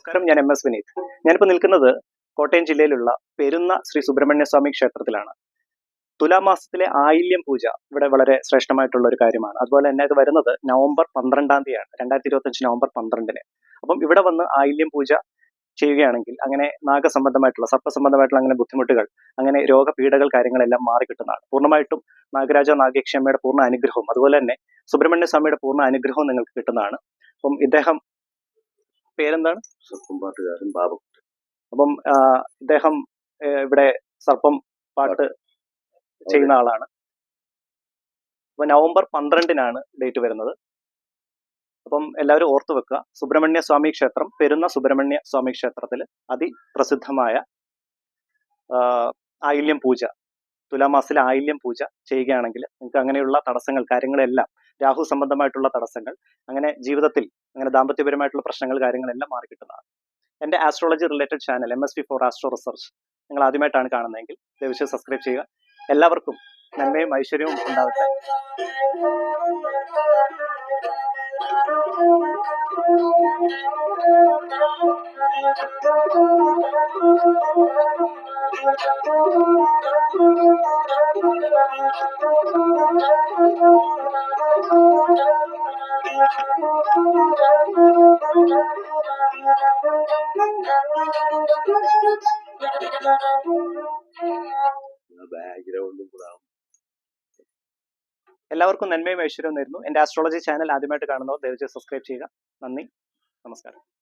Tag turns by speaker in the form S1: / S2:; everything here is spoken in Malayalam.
S1: നമസ്കാരം ഞാൻ എം എസ് വിനീത്. ഞാനിപ്പോൾ നിൽക്കുന്നത് കോട്ടയം ജില്ലയിലുള്ള പെരുന്ന ശ്രീ സുബ്രഹ്മണ്യ സ്വാമി ക്ഷേത്രത്തിലാണ് തുലാമാസത്തിലെ ആയില്യം പൂജ ഇവിടെ വളരെ ശ്രേഷ്ഠമായിട്ടുള്ള ഒരു കാര്യമാണ്. അതുപോലെ തന്നെ ഇത് വരുന്നത് നവംബർ പന്ത്രണ്ടാം തീയതിയാണ് രണ്ടായിരത്തി ഇരുപത്തഞ്ച് നവംബർ പന്ത്രണ്ടിന്. അപ്പം ഇവിടെ വന്ന് ആയില്യം പൂജ ചെയ്യുകയാണെങ്കിൽ അങ്ങനെ നാഗസംബന്ധമായിട്ടുള്ള സർപ്പസംബന്ധമായിട്ടുള്ള അങ്ങനെ ബുദ്ധിമുട്ടുകൾ അങ്ങനെ രോഗപീഠകൾ കാര്യങ്ങളെല്ലാം മാറി കിട്ടുന്നതാണ് പൂർണമായിട്ടും നാഗരാജ നാഗേക്ഷമ്മയുടെ പൂർണ അനുഗ്രഹവും അതുപോലെ തന്നെ സുബ്രഹ്മണ്യ സ്വാമിയുടെ പൂർണ അനുഗ്രഹവും നിങ്ങൾക്ക് കിട്ടുന്നതാണ്. അപ്പം ഇദ്ദേഹം പേരെന്താണ്?
S2: സർപ്പംപാട്ടുകാരൻ ബാബു
S1: അപ്പം അദ്ദേഹം ഇദ്ദേഹം ഇവിടെ സർപ്പം പാട്ട് ചെയ്യുന്ന ആളാണ്. അപ്പൊ നവംബർ പന്ത്രണ്ടിനാണ് ഡേറ്റ് വരുന്നത്. അപ്പം എല്ലാവരും ഓർത്തു വെക്കുക സുബ്രഹ്മണ്യ സ്വാമി ക്ഷേത്രം പെരുന്ന സുബ്രഹ്മണ്യ സ്വാമി ക്ഷേത്രത്തിൽ അതിപ്രസിദ്ധമായ ആയില്യം പൂജ തുലാമാസത്തിലെ ആയില്യം പൂജ ചെയ്യുകയാണെങ്കിൽ നിങ്ങൾക്ക് അങ്ങനെയുള്ള തടസ്സങ്ങൾ കാര്യങ്ങളെല്ലാം രാഹു സംബന്ധമായിട്ടുള്ള തടസ്സങ്ങൾ അങ്ങനെ ജീവിതത്തിൽ അങ്ങനെ ദാമ്പത്യപരമായിട്ടുള്ള പ്രശ്നങ്ങൾ കാര്യങ്ങളെല്ലാം മാറിക്കിട്ടുന്നതാണ്. എന്റെ astrology related channel M S P for astro research നിങ്ങൾ ആദ്യമായിട്ടാണ് കാണുന്നതെങ്കിൽ ദയവശ്യം സബ്സ്ക്രൈബ് ചെയ്യുക. എല്ലാവർക്കും നന്മയും ഐശ്വര്യവും ഉണ്ടാവട്ടെ. എല്ലാവർക്കും നന്മയും ഐശ്വര്യവും നേരുന്നു. എന്റെ ആസ്ട്രോളജി ചാനൽ ആദ്യമായിട്ട് കാണുന്നവർ ദയവചെയ്ത് സബ്സ്ക്രൈബ് ചെയ്യുക. നന്ദി. നമസ്കാരം.